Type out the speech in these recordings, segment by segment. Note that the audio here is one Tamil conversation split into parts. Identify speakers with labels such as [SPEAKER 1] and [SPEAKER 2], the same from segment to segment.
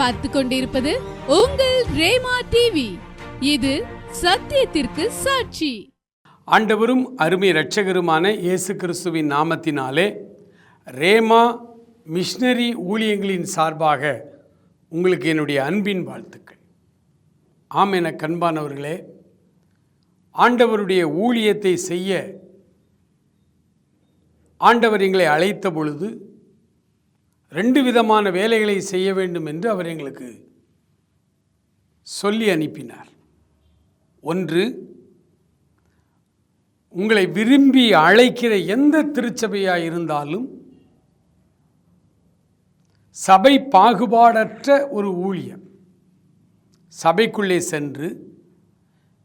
[SPEAKER 1] பார்த்து கொண்டிருப்பது உங்கள் ரேமா டிவி. இது சத்தியத்திற்கு சாட்சி.
[SPEAKER 2] ஆண்டவரும் அருமை இரட்சகருமான இயேசு கிறிஸ்துவின் நாமத்தினாலே ரேமா மிஷினரி ஊழியங்களின் சார்பாக உங்களுக்கு என்னுடைய அன்பின் வாழ்த்துக்கள். ஆம் என கண்பானவர்களே ஆண்டவருடைய ஊழியத்தை செய்ய ஆண்டவர் எங்களை அழைத்த பொழுது ரெண்டு விதமான வேலைகளை செய்ய வேண்டும் என்று அவர் எங்களுக்கு சொல்லி அனுப்பினார். ஒன்று உங்களை விரும்பி அழைக்கிற எந்த திருச்சபையாக இருந்தாலும் சபை பாகுபாடற்ற ஒரு ஊழியம் சபைக்குள்ளே சென்று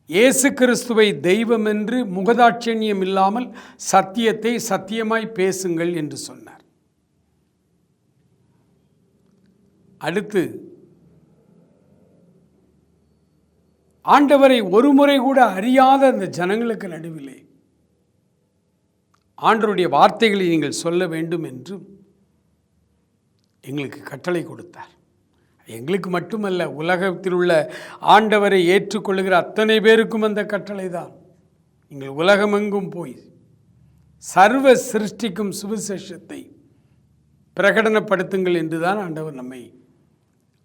[SPEAKER 2] இயேசு கிறிஸ்துவை தெய்வம் என்று முகதாட்சண்யம் இல்லாமல் சத்தியத்தை சத்தியமாய் பேசுங்கள் என்று சொன்னார். அடுத்து ஆண்டவரை ஒரு முறை கூட அறியாத அந்த ஜனங்களுக்கு நடுவிலே ஆண்டவருடைய வார்த்தைகளை நீங்கள் சொல்ல வேண்டும் என்றும் எங்களுக்கு கட்டளை கொடுத்தார். எங்களுக்கு மட்டுமல்ல உலகத்தில் உள்ள ஆண்டவரை ஏற்றுக்கொள்கிற அத்தனை பேருக்கும் அந்த கட்டளை தான். நீங்கள் உலகமெங்கும் போய் சர்வ சிருஷ்டிக்கும் சுவிசேஷத்தை பிரகடனப்படுத்துங்கள் என்றுதான் ஆண்டவர் நம்மை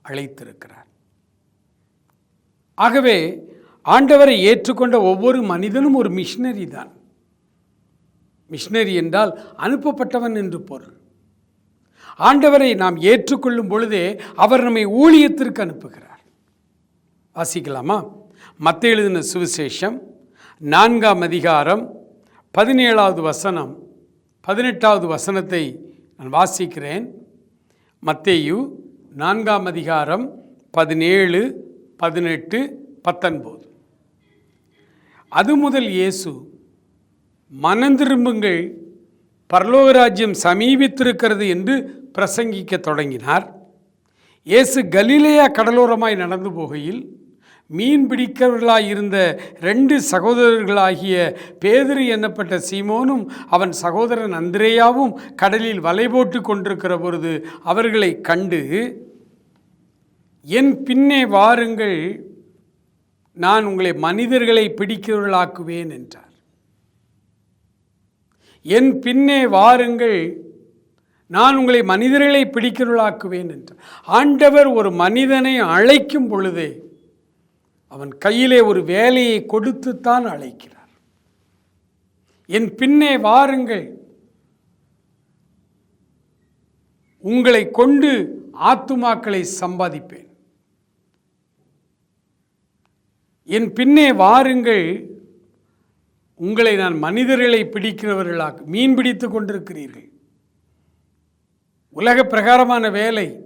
[SPEAKER 2] அழைத்திருக்கிறார். ஆகவே ஆண்டவரை ஏற்றுக்கொண்ட ஒவ்வொரு மனிதனும் ஒரு மிஷினரி தான். மிஷினரி என்றால் அனுப்பப்பட்டவன் என்று பொருள். ஆண்டவரை நாம் ஏற்றுக்கொள்ளும் பொழுதே அவர் நம்மை ஊழியத்திற்கு அனுப்புகிறார். வாசிக்கலாமா? மத்த எழுதின சுவிசேஷம் நான்காம் அதிகாரம் பதினேழாவது வசனம் பதினெட்டாவது வசனத்தை நான் வாசிக்கிறேன். மத்தேயு நான்காம் அதிகாரம் பதினேழு பதினெட்டு பத்தொன்பது. அது முதல் இயேசு மனந்திரும்புங்கள் பரலோக ராஜ்யம் சமீபித்திருக்கிறது என்று பிரசங்கிக்க தொடங்கினார். இயேசு கலிலேயா கடலோரமாய் நடந்து போகையில் மீன் பிடிக்கிறவர்களாய் இருந்த ரெண்டு சகோதரர்களாகிய பேதிரு என்னப்பட்ட சீமோனும் அவன் சகோதரன் அந்திரேயாவும் கடலில் வலை போட்டு கொண்டிருக்கிற பொழுது அவர்களை கண்டு என் பின்னே வாருங்கள் நான் உங்களை மனிதர்களை பிடிக்கிறவர்களாக்குவேன் என்றார். என் பின்னே வாருங்கள் நான் உங்களை மனிதர்களை பிடிக்கிறவர்களாக்குவேன் என்றார். ஆண்டவர் ஒரு மனிதனை அழைக்கும் பொழுதே அவன் கையிலே ஒரு வேலையை கொடுத்துத்தான் அழைக்கிறார். என் பின்னே வாருங்கள். உங்களை கொண்டு ஆத்துமாக்களை சம்பாதிப்பேன். என் பின்னே வாருங்கள். உங்களை நான் மனிதர்களை பிடிக்கிறவர்களாக மீன் பிடித்து கொண்டிருக்கிறீர்கள். உலக பிரகாரமான வேலை.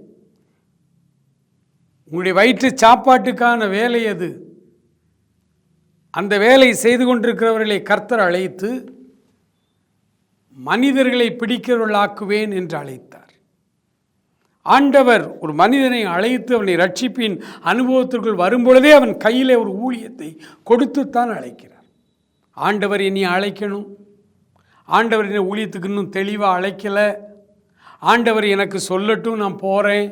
[SPEAKER 2] உங்களுடைய வயிற்று சாப்பாட்டுக்கான வேலை அது. அந்த வேலை செய்து கொண்டிருக்கிறவர்களை கர்த்தர் அழைத்து மனிதர்களை பிடிக்கிறவர்களாக்குவேன் என்று அழைத்தார். ஆண்டவர் ஒரு மனிதனை அழைத்து அவனை ரட்சிப்பின் அனுபவத்திற்குள் வரும்பொழுதே அவன் கையிலே ஒரு ஊழியத்தை கொடுத்துத்தான் அழைக்கிறார். ஆண்டவர் என்னை அழைக்கணும்? ஆண்டவர் என்னை ஊழியத்துக்கு இன்னும் தெளிவாக அழைக்கலை? ஆண்டவர் எனக்கு சொல்லட்டும் நான் போகிறேன்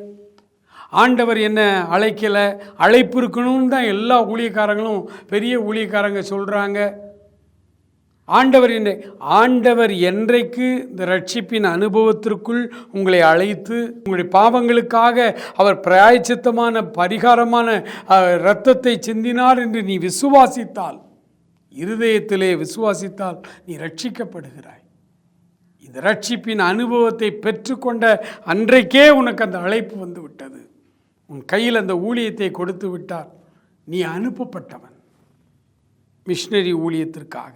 [SPEAKER 2] ஆண்டவர் என்ன அழைக்கலை. அழைப்பு இருக்கணும்னு தான் எல்லா ஊழியக்காரங்களும் பெரிய ஊழியக்காரங்க சொல்கிறாங்க ஆண்டவர் என்ன ஆண்டவர் என்றைக்கு இந்த ரட்சிப்பின் அனுபவத்திற்குள் உங்களை அழைத்து உங்களுடைய பாவங்களுக்காக அவர் பிராயச்சித்தமான பரிகாரமான இரத்தத்தை சிந்தினார் என்று நீ விசுவாசித்தால் இருதயத்திலே விசுவாசித்தால் நீ ரட்சிக்கப்படுகிறாய். இந்த ரட்சிப்பின் அனுபவத்தை பெற்றுக்கொண்ட அன்றைக்கே உனக்கு அந்த அழைப்பு வந்து விட்டது உன் கையில் அந்த ஊழியத்தை கொடுத்து விட்டார் நீ அனுப்பப்பட்டவன். மிஷினரி ஊழியத்திற்காக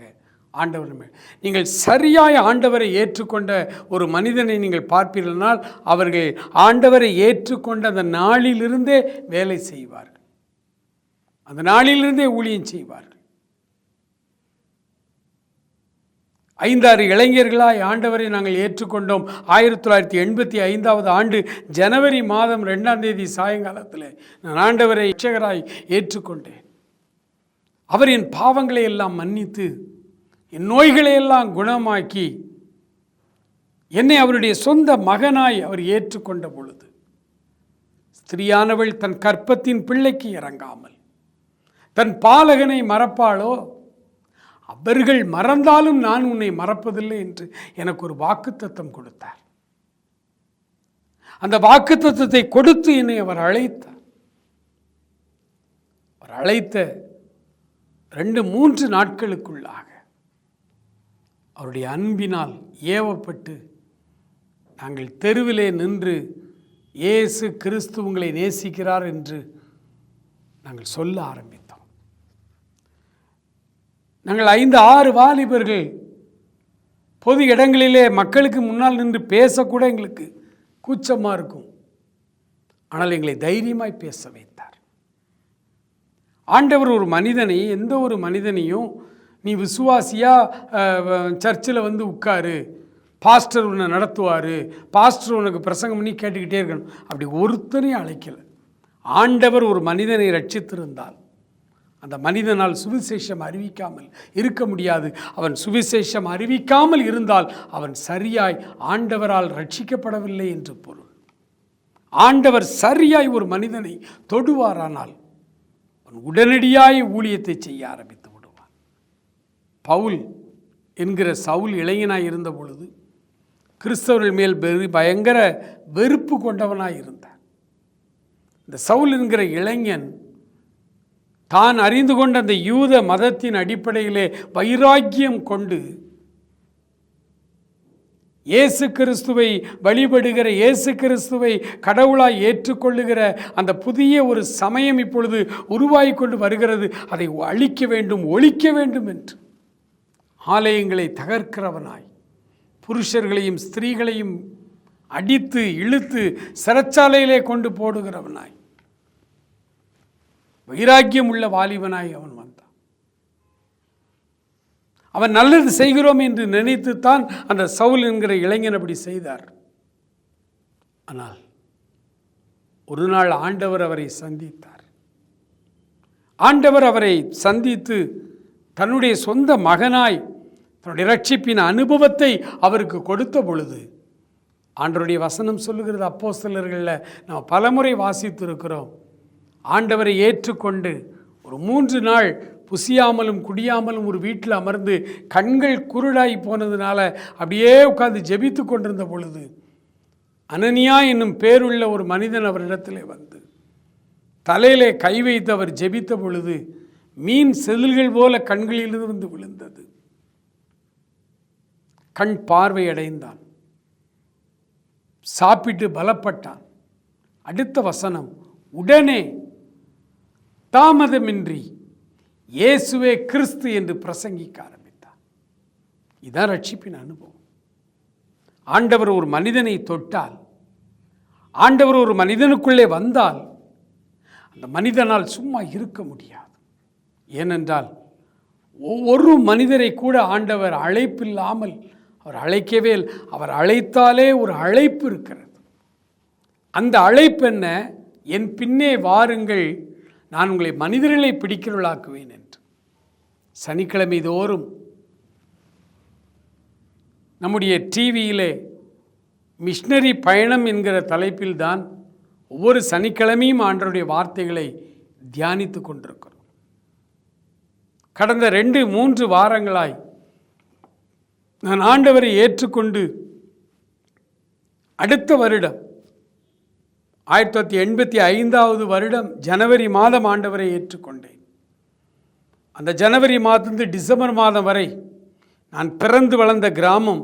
[SPEAKER 2] ஆண்டவர் மேல் நீங்கள் சரியாய் ஆண்டவரை ஏற்றுக்கொண்ட ஒரு மனிதனை நீங்கள் பார்ப்பீர்கள்னால் அவர்கள் ஆண்டவரை ஏற்றுக்கொண்ட அந்த நாளிலிருந்தே வேலை செய்வார்கள். அந்த நாளிலிருந்தே ஊழியம் செய்வார்கள். ஐந்தாறு இளைஞர்களாய் ஆண்டவரை நாங்கள் ஏற்றுக்கொண்டோம். ஆயிரத்தி தொள்ளாயிரத்தி எண்பத்தி ஐந்தாவது ஆண்டு ஜனவரி மாதம் ரெண்டாம் தேதி சாயங்காலத்தில் நான் ஆண்டவரை ரட்சகராய் ஏற்றுக்கொண்டேன். அவர் என் பாவங்களை எல்லாம் மன்னித்து என் நோய்களை எல்லாம் குணமாக்கி என்னை அவருடைய சொந்த மகனாய் அவர் ஏற்றுக்கொண்ட பொழுது ஸ்திரியானவள் தன் கற்பத்தின் பிள்ளைக்கு இறங்காமல் தன் பாலகனை மறப்பாளோ? அவர்கள் மறந்தாலும் நான் உன்னை மறப்பதில்லை என்று எனக்கு ஒரு வாக்குத்தத்தம் கொடுத்தார். அந்த வாக்குத்தத்தத்தை கொடுத்து என்னை அவர் அழைத்தார். அவர் அழைத்த ரெண்டு மூன்று நாட்களுக்குள்ளாக அவருடைய அன்பினால் ஏவப்பட்டு நாங்கள் தெருவிலே நின்று இயேசு கிறிஸ்து உங்களை நேசிக்கிறார் என்று நாங்கள் சொல்ல ஆரம்பித்தோம். நாங்கள் ஐந்து ஆறு வாலிபர்கள் பொது இடங்களிலே மக்களுக்கு முன்னால் நின்று பேசக்கூட எங்களுக்கு கூச்சமாக இருக்கும். ஆனால் எங்களை தைரியமாய் பேச வைத்தார். ஆண்டவர் ஒரு மனிதனை எந்த ஒரு மனிதனையும் நீ விசுவாசியாக சர்ச்சில் வந்து உட்காரு பாஸ்டர் உன்னை நடத்துவார் பாஸ்டர் உனக்கு பிரசங்கம் பண்ணி கேட்டுக்கிட்டே இருக்கணும். அப்படி ஒருத்தனையும் அழைக்கலை. ஆண்டவர் ஒரு மனிதனை ரட்சித்திருந்தால் அந்த மனிதனால் சுவிசேஷம் அறிவிக்காமல் இருக்க முடியாது. அவன் சுவிசேஷம் அறிவிக்காமல் இருந்தால் அவன் சரியாய் ஆண்டவரால் ரட்சிக்கப்படவில்லை என்று பொருள். ஆண்டவர் சரியாய் ஒரு மனிதனை தொடுவாரானால் அவன் உடனடியாய் ஊழியத்தை செய்ய ஆரம்பித்து விடுவான். பவுல் என்கிற சவுல் இளைஞனாய் இருந்த பொழுது கிறிஸ்தவர்கள் மேல் வெறு பயங்கர வெறுப்பு கொண்டவனாய் இருந்தார். இந்த சவுல் என்கிற இளைஞன் தான் அறிந்து கொண்ட அந்த யூத மதத்தின் அடிப்படையிலே வைராக்கியம் கொண்டு இயேசு கிறிஸ்துவை வழிபடுகிற இயேசு கிறிஸ்துவை கடவுளாய் ஏற்றுக்கொள்ளுகிற அந்த புதிய ஒரு சமயம் இப்பொழுது உருவாகி கொண்டு வருகிறது. அதை அழிக்க வேண்டும் ஒழிக்க வேண்டும் என்று. ஆலயங்களை தகர்க்கிறவனாய் புருஷர்களையும் ஸ்திரீகளையும் அடித்து இழுத்து சிறைச்சாலையிலே கொண்டு போடுகிறவனாய். வைராக்கியம் உள்ள வாலிபனாய் அவன் வந்தான். அவன் நல்லது செய்கிறோம் என்று நினைத்துத்தான் அந்த சவுல் என்கிற இளைஞன் அப்படி செய்தார். ஆனால் ஒரு நாள் ஆண்டவர் அவரை சந்தித்தார். ஆண்டவர் அவரை சந்தித்து தன்னுடைய சொந்த மகனாய் தன்னுடைய ரட்சிப்பின் அனுபவத்தை அவருக்கு கொடுத்த பொழுது ஆண்டவருடைய வசனம் சொல்லுகிறது அப்போ சிலர்களில் நம்ம பலமுறை வாசித்திருக்கிறோம். ஆண்டவரை ஏற்றுக்கொண்டு ஒரு மூன்று நாள் புசியாமலும் குடியாமலும் ஒரு வீட்டில் அமர்ந்து கண்கள் குருடாகி போனதுனால அப்படியே உட்காந்து ஜெபித்து கொண்டிருந்த பொழுது அனனியா என்னும் பேருள்ள ஒரு மனிதன் அவரிடத்திலே வந்து தலையிலே கை வைத்து அவர் ஜெபித்த பொழுது மீன் செதில்கள் போல கண்களிலிருந்து விழுந்தது. கண் பார்வை அடைந்தான். சாப்பிட்டு பலப்பட்டான். அடுத்த வசனம் உடனே தாமதமின்றி இயேசுவே கிறிஸ்து என்று பிரசங்கிக்க ஆரம்பித்தார். இதான் ரட்சிப்பின் அனுபவம். ஆண்டவர் ஒரு மனிதனை தொட்டால் ஆண்டவர் ஒரு மனிதனுக்குள்ளே வந்தால் அந்த மனிதனால் சும்மா இருக்க முடியாது. ஏனென்றால் ஒவ்வொரு மனிதரை கூட ஆண்டவர் அழைப்பில்லாமல் அவர் அழைக்கவே அவர் அழைத்தாலே ஒரு அழைப்பு இருக்கிறது. அந்த அழைப்பு என்ன? என் பின்னே வாருங்கள் நான் உங்களை மனிதர்களை பிடிக்கிறவளாக்குவேன் என்று. சனிக்கிழமை தோறும் நம்முடைய டிவியிலே மிஷினரி பயணம் என்கிற தலைப்பில்தான் ஒவ்வொரு சனிக்கிழமையும் ஆண்டருடைய வார்த்தைகளை தியானித்து கொண்டிருக்கிறோம். கடந்த ரெண்டு மூன்று வாரங்களாய் நான் ஆண்டவரை ஏற்றுக்கொண்டு அடுத்த வருடம் ஆயிரத்தி தொள்ளாயிரத்தி எண்பத்தி ஐந்தாவது வருடம் ஜனவரி மாதம் ஆண்டவரை ஏற்றுக்கொண்டேன். அந்த ஜனவரி மாதத்து டிசம்பர் மாதம் வரை நான் பிறந்து வளர்ந்த கிராமம்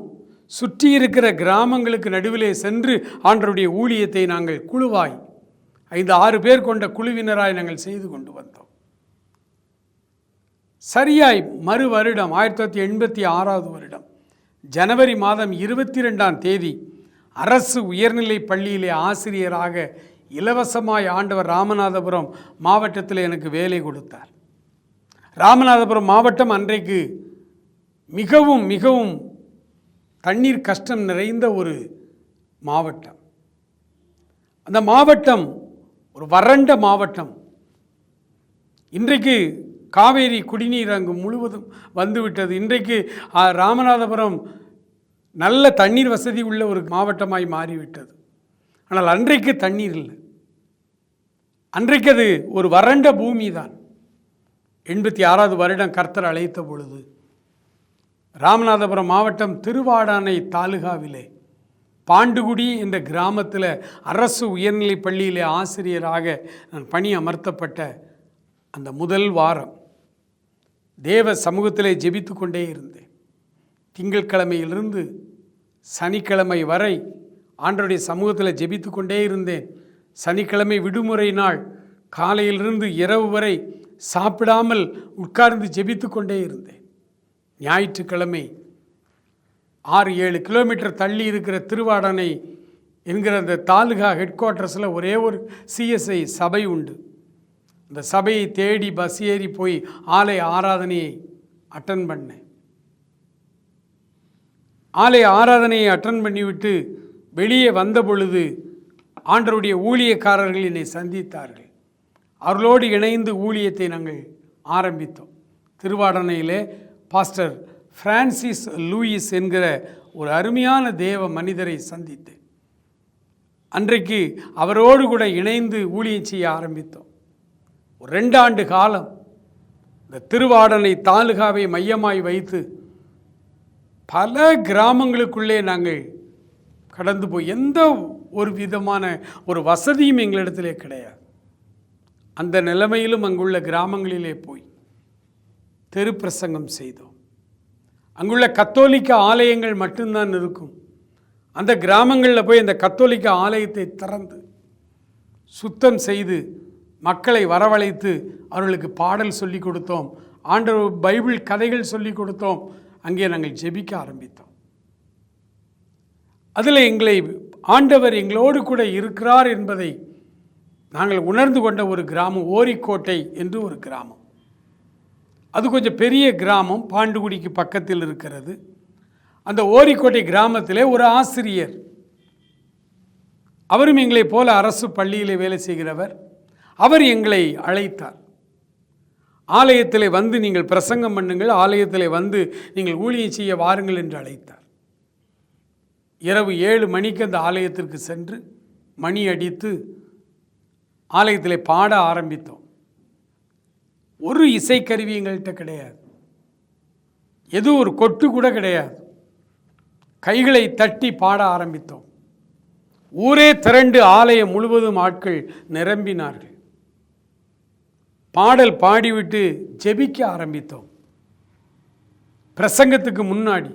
[SPEAKER 2] சுற்றி இருக்கிற கிராமங்களுக்கு நடுவிலே சென்று ஆண்டருடைய ஊழியத்தை நாங்கள் குழுவாய் ஐந்து ஆறு பேர் கொண்ட குழுவினராய் நாங்கள் செய்து கொண்டு வந்தோம். சரியாய் மறு வருடம் ஆயிரத்தி தொள்ளாயிரத்தி எண்பத்தி ஆறாவது வருடம் ஜனவரி மாதம் இருபத்தி ரெண்டாம் தேதி அரசு உயர்நிலை பள்ளியிலே ஆசிரியராக இலவசமாய் ஆண்டவர் ராமநாதபுரம் மாவட்டத்தில் எனக்கு வேலை கொடுத்தார். ராமநாதபுரம் மாவட்டம் அன்றைக்கு மிகவும் மிகவும் தண்ணீர் கஷ்டம் நிறைந்த ஒரு மாவட்டம். அந்த மாவட்டம் ஒரு வறண்ட மாவட்டம். இன்றைக்கு காவேரி குடிநீர் அங்கு முழுவதும் வந்துவிட்டது. இன்றைக்கு ராமநாதபுரம் நல்ல தண்ணீர் வசதி உள்ள ஒரு மாவட்டமாய் மாறிவிட்டது. ஆனால் அன்றைக்கு தண்ணீர் இல்லை. அன்றைக்கு அது ஒரு வறண்ட பூமி தான் எண்பத்தி ஆறாவது வருடம் கர்த்தர் அழைத்த பொழுது ராமநாதபுரம் மாவட்டம் திருவாடானை தாலுகாவிலே பாண்டுகுடி என்ற கிராமத்தில் அரசு உயர்நிலை பள்ளியிலே ஆசிரியராக நான் பணி அமர்த்தப்பட்ட அந்த முதல் வாரம் தேவ சமூகத்திலே ஜெபித்து கொண்டே இருந்தேன். திங்கட்கிழமையிலிருந்து சனிக்கிழமை வரை ஆண்டருடைய சமூகத்தில் ஜெபித்து கொண்டே இருந்தேன். சனிக்கிழமை விடுமுறை நாள். காலையிலிருந்து இரவு வரை சாப்பிடாமல் உட்கார்ந்து ஜெபித்து கொண்டே இருந்தேன். ஞாயிற்றுக்கிழமை ஆறு ஏழு கிலோமீட்டர் தள்ளி இருக்கிற திருவாடனை என்கிற அந்த தாலுகா ஹெட் குவார்ட்டர்ஸில் ஒரே ஒரு சிஎஸ்ஐ சபை உண்டு. அந்த சபையை தேடி பஸ் ஏறி போய் ஆலை ஆராதனையை அட்டன் பண்ணேன். ஆலய ஆராதனையை அட்டன் பண்ணிவிட்டு வெளியே வந்த பொழுது ஆண்டருடைய ஊழியக்காரர்கள் என்னை சந்தித்தார்கள். அவர்களோடு இணைந்து ஊழியத்தை நாங்கள் ஆரம்பித்தோம். திருவாடனையிலே பாஸ்டர் பிரான்சிஸ் லூயிஸ் என்கிற ஒரு அருமையான தேவ மனிதரை சந்தித்தேன். அன்றைக்கு அவரோடு கூட இணைந்து ஊழியம் செய்ய ஆரம்பித்தோம். ஒரு ரெண்டாண்டு காலம். இந்த திருவாடனை தாலுகாவை மையமாய் வைத்து பல கிராமங்களுக்குள்ளே நாங்கள் கடந்து போய் எந்த ஒரு விதமான ஒரு வசதியும் எங்களிடத்திலே கிடையாது. அந்த நிலைமையிலும் அங்குள்ள கிராமங்களிலே போய் தெரு பிரசங்கம் செய்தோம். அங்குள்ள கத்தோலிக்க ஆலயங்கள் மட்டும்தான் இருக்கும். அந்த கிராமங்களில் போய் அந்த கத்தோலிக்க ஆலயத்தை திறந்து சுத்தம் செய்து மக்களை வரவழைத்து அவர்களுக்கு பாடல் சொல்லி கொடுத்தோம். ஆண்டவர் பைபிள் கதைகள் சொல்லி கொடுத்தோம். அங்கே நாங்கள் ஜெபிக்க ஆரம்பித்தோம். அதில் எங்களை ஆண்டவர் எங்களோடு கூட இருக்கிறார் என்பதை நாங்கள் உணர்ந்து கொண்ட ஒரு கிராமம் ஓரிக்கோட்டை என்று ஒரு கிராமம். அது கொஞ்சம் பெரிய கிராமம் பாண்டுகுடிக்கு பக்கத்தில் இருக்கிறது. அந்த ஓரிக்கோட்டை கிராமத்திலே ஒரு ஆசிரியர் அவரும் எங்களைப் போல அரசு பள்ளியிலே வேலை செய்கிறவர் அவர் எங்களை அழைத்தார். ஆலயத்தில் வந்து நீங்கள் பிரசங்கம் பண்ணுங்கள் ஆலயத்தில் வந்து நீங்கள் ஊழியம் செய்ய வாருங்கள் என்று அழைத்தார். இரவு ஏழு மணிக்கு அந்த ஆலயத்திற்கு சென்று மணி அடித்து ஆலயத்தில் பாட ஆரம்பித்தோம். ஒரு இசைக்கருவி எங்கள்கிட்ட கிடையாது. எது ஒரு கொட்டு கூட கிடையாது. கைகளை தட்டி பாட ஆரம்பித்தோம். ஊரே திரண்டு ஆலயம் முழுவதும் ஆட்கள் நிரம்பினார்கள். பாடல் பாடிவிட்டு ஜெபிக்க ஆரம்பித்தோம். பிரசங்கத்துக்கு முன்னாடி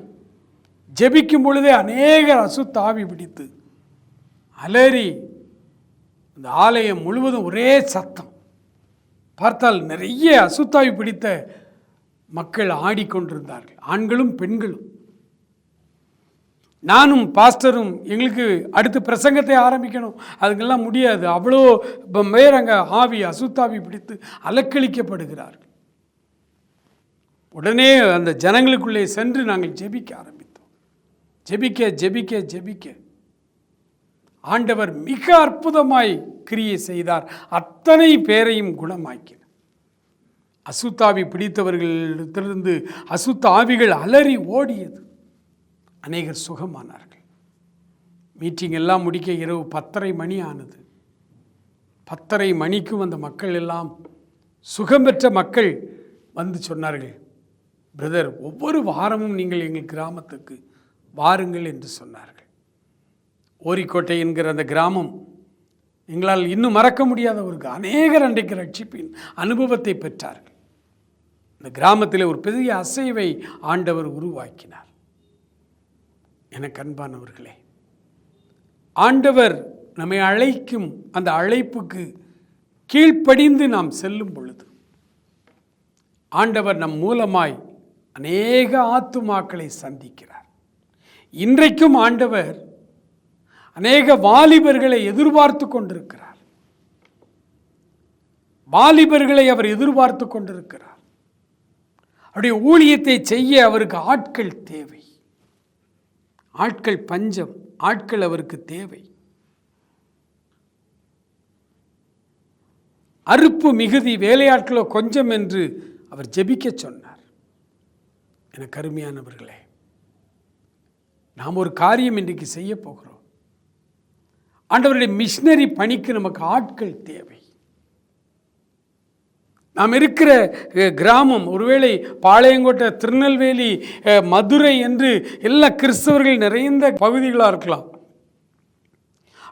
[SPEAKER 2] ஜெபிக்கும் பொழுதே அநேகர் அசுத்தாவி பிடித்து அலறி அந்த ஆலயம் முழுவதும் ஒரே சத்தம். பார்த்தால் நிறைய அசுத்தாவி பிடித்த மக்கள் ஆடிக்கொண்டிருந்தார்கள். ஆண்களும் பெண்களும். நானும் பாஸ்டரும் எங்களுக்கு அடுத்து பிரசங்கத்தை ஆரம்பிக்கணும். அதுக்கெல்லாம் முடியாது. அவ்வளோ மேயர் அங்கே ஆவி அசுத்தாவி பிடித்து அலக்களிக்கப்படுகிறார் உடனே அந்த ஜனங்களுக்குள்ளே சென்று நாங்கள் ஜெபிக்க ஆரம்பித்தோம். ஜெபிக்க ஜெபிக்க ஜெபிக்க. ஆண்டவர் மிக அற்புதமாய் கிரியை செய்தார். அத்தனை பேரையும் குணமாக்கினார். அசுத்தாவி பிடித்தவர்களிடத்திலிருந்து அசுத்த ஆவிகள் அலறி ஓடியது. அநேகர் சுகமானார்கள். மீட்டிங் எல்லாம் முடிக்க இரவு பத்தரை மணி ஆனது. பத்தரை மணிக்கும் அந்த மக்கள் எல்லாம் சுகம் பெற்ற மக்கள் வந்து சொன்னார்கள் பிரதர் ஒவ்வொரு வாரமும் நீங்கள் எங்கள் கிராமத்துக்கு வாருங்கள் என்று சொன்னார்கள். ஓரிக்கோட்டை என்கிற அந்த கிராமம் எங்களால் இன்னும் மறக்க முடியாத ஒரு அநேகர் அன்றைக்கு ரட்சிப்பின் அனுபவத்தை பெற்றார்கள். இந்த கிராமத்தில் ஒரு பெரிய அசைவை ஆண்டவர் உருவாக்கினார். எனக்கு அன்பானவர்களே ஆண்டவர் நம்மை அழைக்கும் அந்த அழைப்புக்கு கீழ்ப்படிந்து நாம் செல்லும் பொழுது ஆண்டவர் நம் மூலமாய் அநேக ஆத்துமாக்களை சந்திக்கிறார். இன்றைக்கும் ஆண்டவர் அநேக வாலிபர்களை எதிர்பார்த்து கொண்டிருக்கிறார். வாலிபர்களை அவர் எதிர்பார்த்து கொண்டிருக்கிறார். அவருடைய ஊழியத்தை செய்ய அவருக்கு ஆட்கள் தேவை. ஆட்கள் பஞ்சம் ஆட்கள் அவருக்கு தேவை. அறுப்பு மிகுதி வேலையாட்களோ கொஞ்சம் என்று அவர் ஜெபிக்க சொன்னார். எனக்கு அருமையானவர்களே நாம் ஒரு காரியம் இன்றைக்கு செய்ய போகிறோம். ஆண்டவருடைய மிஷினரி பணிக்கு நமக்கு ஆட்கள் தேவை. நாம் இருக்கிற கிராமம் ஒருவேளை பாளையங்கோட்டை திருநெல்வேலி மதுரை என்று எல்லா கிறிஸ்தவர்கள் நிறைந்த பகுதிகளாக இருக்கலாம்.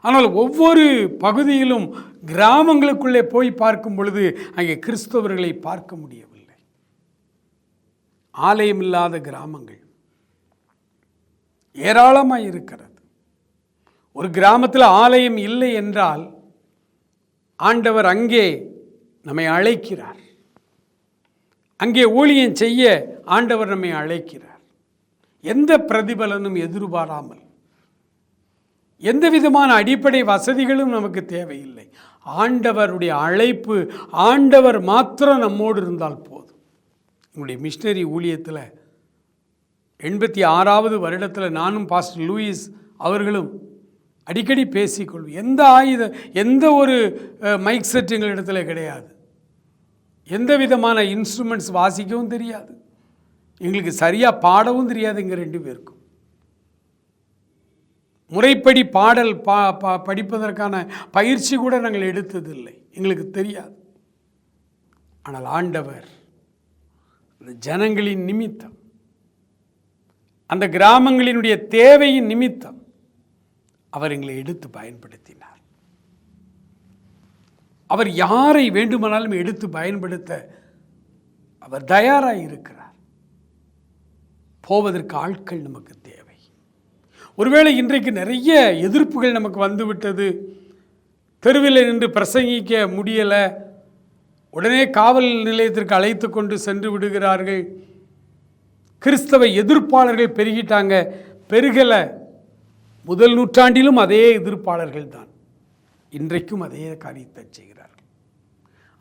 [SPEAKER 2] ஆனால் ஒவ்வொரு பகுதியிலும் கிராமங்களுக்குள்ளே போய் பார்க்கும் பொழுது அங்கே கிறிஸ்தவர்களை பார்க்க முடியவில்லை. ஆலயம் இல்லாத கிராமங்கள். ஏராளமாக இருக்கிறது. ஒரு கிராமத்தில் ஆலயம் இல்லை என்றால் ஆண்டவர் அங்கே நம்மை அழைக்கிறார். அங்கே ஊழியம் செய்ய ஆண்டவர் நம்மை அழைக்கிறார். எந்த பிரதிபலனும் எதிர்பாராமல் எந்த விதமான அடிப்படை வசதிகளும் நமக்கு தேவையில்லை. ஆண்டவருடைய அழைப்பு ஆண்டவர் மாத்திரம் நம்மோடு இருந்தால் போதும். உங்களுடைய மிஷினரி ஊழியத்தில் எண்பத்தி ஆறாவது வருடத்தில் நானும் பாஸ்டர் லூயிஸ் அவர்களும் அடிக்கடி பேசிக்கொள்வோம் எந்த ஆயுத எந்த ஒரு மைக் செட் எங்களிடத்துல கிடையாது. எந்த விதமான இன்ஸ்ட்ருமெண்ட்ஸ் வாசிக்கவும் தெரியாது. எங்களுக்கு சரியாக பாடவும் தெரியாது எங்கள் ரெண்டு பேருக்கும். முறைப்படி பாடல் பா பா படிப்பதற்கான பயிற்சி கூட நாங்கள் எடுத்ததில்லை. எங்களுக்கு தெரியாது. ஆனால் ஆண்டவர் அந்த ஜனங்களின் நிமித்தம் அந்த கிராமங்களினுடைய தேவையின் நிமித்தம் அவர் எங்களை எடுத்து பயன்படுத்தினார். அவர் யாரை வேண்டுமானாலும் எடுத்து பயன்படுத்த அவர் தயாராக இருக்கிறார். போவதற்கு ஆட்கள் நமக்கு தேவை. ஒருவேளை இன்றைக்கு நிறைய எதிர்ப்புகள் நமக்கு வந்துவிட்டது தெருவில் நின்று பிரசங்கிக்க முடியலை. உடனே காவல் நிலையத்திற்கு அழைத்து கொண்டு சென்று விடுகிறார்கள். கிறிஸ்தவ எதிர்ப்பாளர்கள் பெருகிட்டாங்க. பெருகலை. முதல் நூற்றாண்டிலும் அதே எதிர்ப்பாளர்கள் தான். இன்றைக்கும் அதே காரியத்தை செய்கிறார்கள்.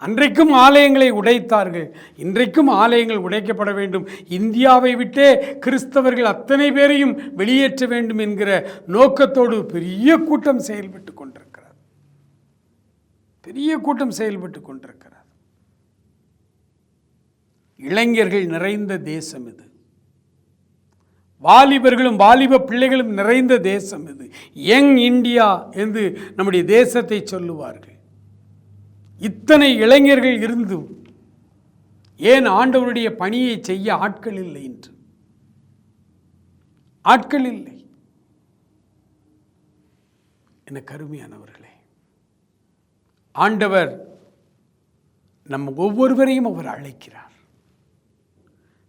[SPEAKER 2] அன்றைக்கும் ஆலயங்களை உடைத்தார்கள். இன்றைக்கும் ஆலயங்கள் உடைக்கப்பட வேண்டும். இந்தியாவை விட்டே கிறிஸ்தவர்கள் அத்தனை பேரையும் வெளியேற்ற வேண்டும் என்கிற நோக்கத்தோடு பெரிய கூட்டம் செயல்பட்டு கொண்டிருக்கிறார் பெரிய கூட்டம் செயல்பட்டு கொண்டிருக்கிறார் இளைஞர்கள் நிறைந்த தேசம் இது. வாலிபர்களும் வாலிப பிள்ளைகளும் நிறைந்த தேசம் இது. யங் இந்தியா என்று நம்முடைய தேசத்தை சொல்லுவார்கள். இத்தனை இளைஞர்கள் இருந்தும் ஏன் ஆண்டவருடைய பணியை செய்ய ஆட்கள் இல்லை என்று? ஆட்கள் இல்லை. என கருமையானவர்களே. ஆண்டவர் நம்ம ஒவ்வொருவரையும் அவர் அழைக்கிறார்.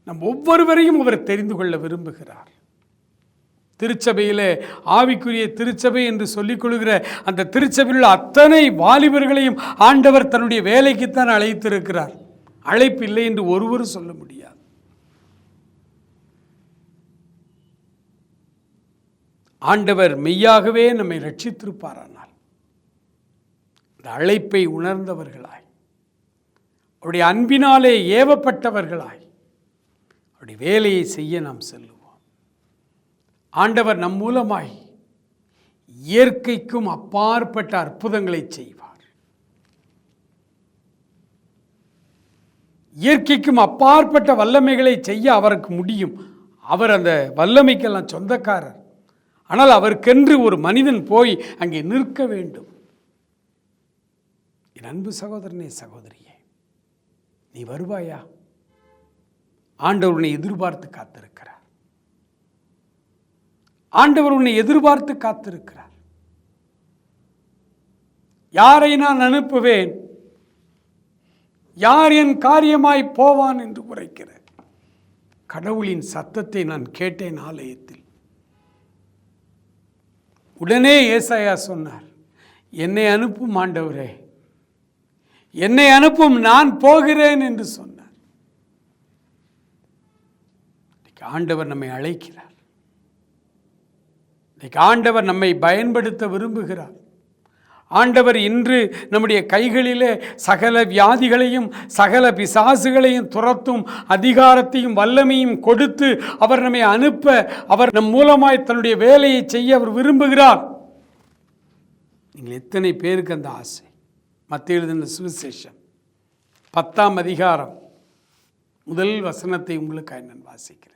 [SPEAKER 2] நம் ஒவ்வொருவரையும் அவர் தெரிந்து கொள்ள விரும்புகிறார். திருச்சபையிலே ஆவிக்குரிய திருச்சபை என்று சொல்லிக் கொள்கிற அந்த திருச்சபையில் உள்ள அத்தனை வாலிபர்களையும் ஆண்டவர் தன்னுடைய வேலைக்குத்தான் அழைத்திருக்கிறார். அழைப்பு இல்லை என்று ஒருவரும் சொல்ல முடியாது. ஆண்டவர் மெய்யாகவே நம்மை ரட்சித்திருப்பாரானால் இந்த அழைப்பை உணர்ந்தவர்களாய் அவருடைய அன்பினாலே ஏவப்பட்டவர்களாய் அப்படி வேலையை செய்ய நாம் செல்லுவோம். ஆண்டவர் நம் மூலமாய் இயற்கைக்கும் அப்பாற்பட்ட அற்புதங்களை செய்வார். இயற்கைக்கும் அப்பாற்பட்ட வல்லமைகளை செய்ய அவருக்கு முடியும். அவர் அந்த வல்லமைக்கெல்லாம் சொந்தக்காரர். ஆனால் அவருக்கென்று ஒரு மனிதன் போய் அங்கே நிற்க வேண்டும். என் அன்பு சகோதரனே சகோதரியே நீ வருவாயா? ஆண்டவர் உன்னை எதிர்பார்த்து காத்திருக்கிறார். ஆண்டவர் உன்னை எதிர்பார்த்து காத்திருக்கிறார். யாரை நான் அனுப்புவேன்? யார் என் காரியமாய் போவான் என்று உரைக்கிற கடவுளின் சத்தத்தை நான் கேட்டேன் ஆலயத்தில். உடனே ஏசாயா சொன்னார் என்னை அனுப்பும் ஆண்டவரே. என்னை அனுப்பும் நான் போகிறேன் என்று சொன்னார். ஆண்டவர் நம்மை அழைக்கிறார். இன்னைக்கு ஆண்டவர் நம்மை பயன்படுத்த விரும்புகிறார். ஆண்டவர் இன்று நம்முடைய கைகளிலே சகல வியாதிகளையும் சகல பிசாசுகளையும் துரத்தும் அதிகாரத்தையும் வல்லமையும் கொடுத்து அவர் நம்மை அனுப்ப அவர் நம் மூலமாய் தன்னுடைய வேலையை செய்ய அவர் விரும்புகிறார். நீங்கள் எத்தனை பேருக்கு அந்த ஆசை? மத்திய எழுதின சுவிசேஷம் பத்தாம் அதிகாரம் முதல் வசனத்தை உங்களுக்காக நான் வாசிக்கிறேன்.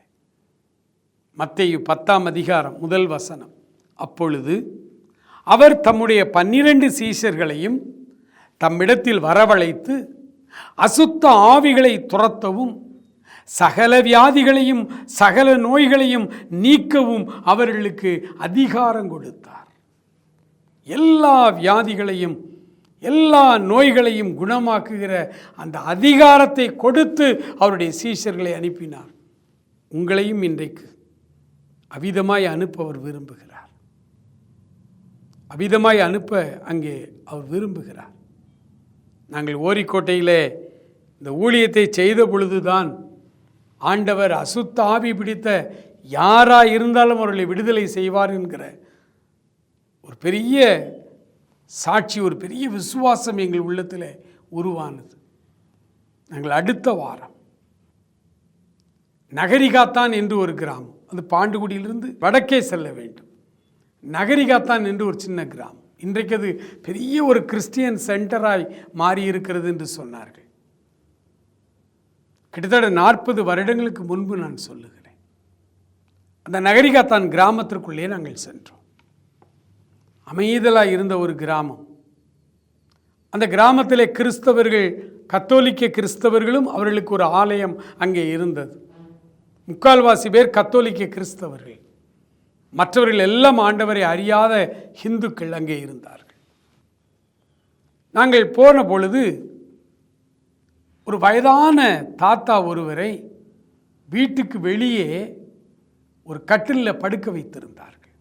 [SPEAKER 2] மத்தையு பத்தாம் அதிகாரம் முதல் வசனம். அப்பொழுது அவர் தம்முடைய பன்னிரண்டு சீஷர்களையும் தம்மிடத்தில் வரவழைத்து அசுத்த ஆவிகளை துரத்தவும் சகல வியாதிகளையும் சகல நோய்களையும் நீக்கவும் அவர்களுக்கு அதிகாரம் கொடுத்தார். எல்லா வியாதிகளையும் எல்லா நோய்களையும் குணமாக்குகிற அந்த அதிகாரத்தை கொடுத்து அவருடைய சீஷர்களை அனுப்பினார். உங்களையும் இன்றைக்கு அவிதமாய் அனுப்ப அவர் விரும்புகிறார். அவிதமாய் அனுப்ப அங்கே அவர் விரும்புகிறார். நாங்கள் ஓரிக்கோட்டையிலே இந்த ஊழியத்தை செய்த பொழுதுதான் ஆண்டவர் அசுத்த ஆவி பிடித்த யாராக இருந்தாலும் அவர்களை விடுதலை செய்வார் என்கிற ஒரு பெரிய சாட்சி ஒரு பெரிய விசுவாசம் எங்கள் உள்ளத்தில் உருவானது. நாங்கள் அடுத்த வாரம் நகரிகாத்தான் என்று ஒரு கிராமம். அது பாண்டுகுடியிலிருந்து வடக்கே செல்ல வேண்டும். நகரிகாத்தான் என்று ஒரு சின்ன கிராமம். இன்றைக்கு அது பெரிய ஒரு கிறிஸ்டியன் சென்டராய் மாறி இருக்கிறது என்று சொன்னார்கள். கிட்டத்தட்ட நாற்பது வருடங்களுக்கு முன்பு நான் சொல்லுகிறேன். அந்த நகரிகாத்தான் கிராமத்திற்குள்ளே நாங்கள் சென்றோம். அமைதலாக இருந்த ஒரு கிராமம். அந்த கிராமத்திலே கிறிஸ்தவர்கள் கத்தோலிக்க கிறிஸ்தவர்களும் அவர்களுக்கு ஒரு ஆலயம் அங்கே இருந்தது. முக்கால்வாசி பேர் கத்தோலிக்க கிறிஸ்தவர்கள். மற்றவர்கள் எல்லாம் ஆண்டவரை அறியாத இந்துக்கள் அங்கே இருந்தார்கள். நாங்கள் போன பொழுது ஒரு வயதான தாத்தா ஒருவரை வீட்டுக்கு வெளியே ஒரு கட்டிலில் படுக்க வைத்திருந்தார்கள்.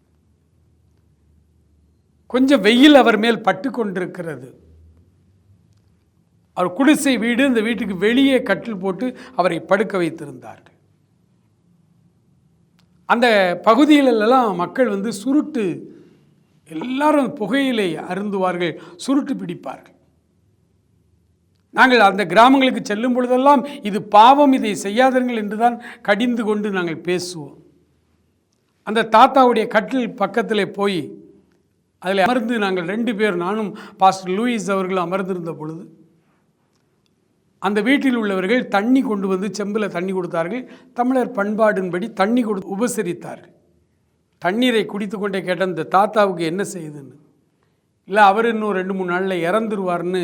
[SPEAKER 2] கொஞ்சம் வெயில் அவர் மேல் பட்டு கொண்டிருக்கிறது. அவர் குடிசை வீடு இந்த வீட்டுக்கு வெளியே கட்டில் போட்டு அவரை படுக்க வைத்திருந்தார்கள். அந்த பகுதிகளெல்லாம் மக்கள் வந்து சுருட்டு எல்லாரும் புகையிலை அருந்துவார்கள் சுருட்டு பிடிப்பார்கள். நாங்கள் அந்த கிராமங்களுக்கு செல்லும் பொழுதெல்லாம் இது பாவம் இதை செய்யாதீர்கள் என்று தான் கடிந்து கொண்டு நாங்கள் பேசுவோம். அந்த தாத்தாவுடைய கட்டில் பக்கத்தில் போய் அதில் அமர்ந்து நாங்கள் ரெண்டு பேர் நானும் பாஸ்டர் லூயிஸ் அவர்கள் அமர்ந்திருந்த பொழுது அந்த வீட்டில் உள்ளவர்கள் தண்ணி கொண்டு வந்து செம்பில் தண்ணி கொடுத்தார்கள். தமிழர் பண்பாடின்படி தண்ணி கொடு உபசரித்தார்கள். தண்ணீரை குடித்து கொண்டே கேட்ட இந்த தாத்தாவுக்கு என்ன செய்யுதுன்னு இல்லை அவர் இன்னும் ரெண்டு மூணு நாளில் இறந்துருவார்னு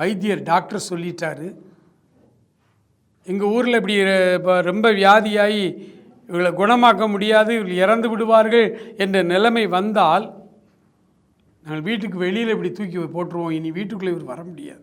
[SPEAKER 2] வைத்தியர் டாக்டர் சொல்லிட்டாரு. எங்கள் ஊரில் இப்படி இப்போ ரொம்ப வியாதியாகி இவங்களை குணமாக்க முடியாது இவர்கள் இறந்து விடுவார்கள் என்ற நிலைமை வந்தால் நாங்கள் வீட்டுக்கு வெளியில் இப்படி தூக்கி போட்டுருவோம். இனி வீட்டுக்குள்ளே இவர் வர முடியாது.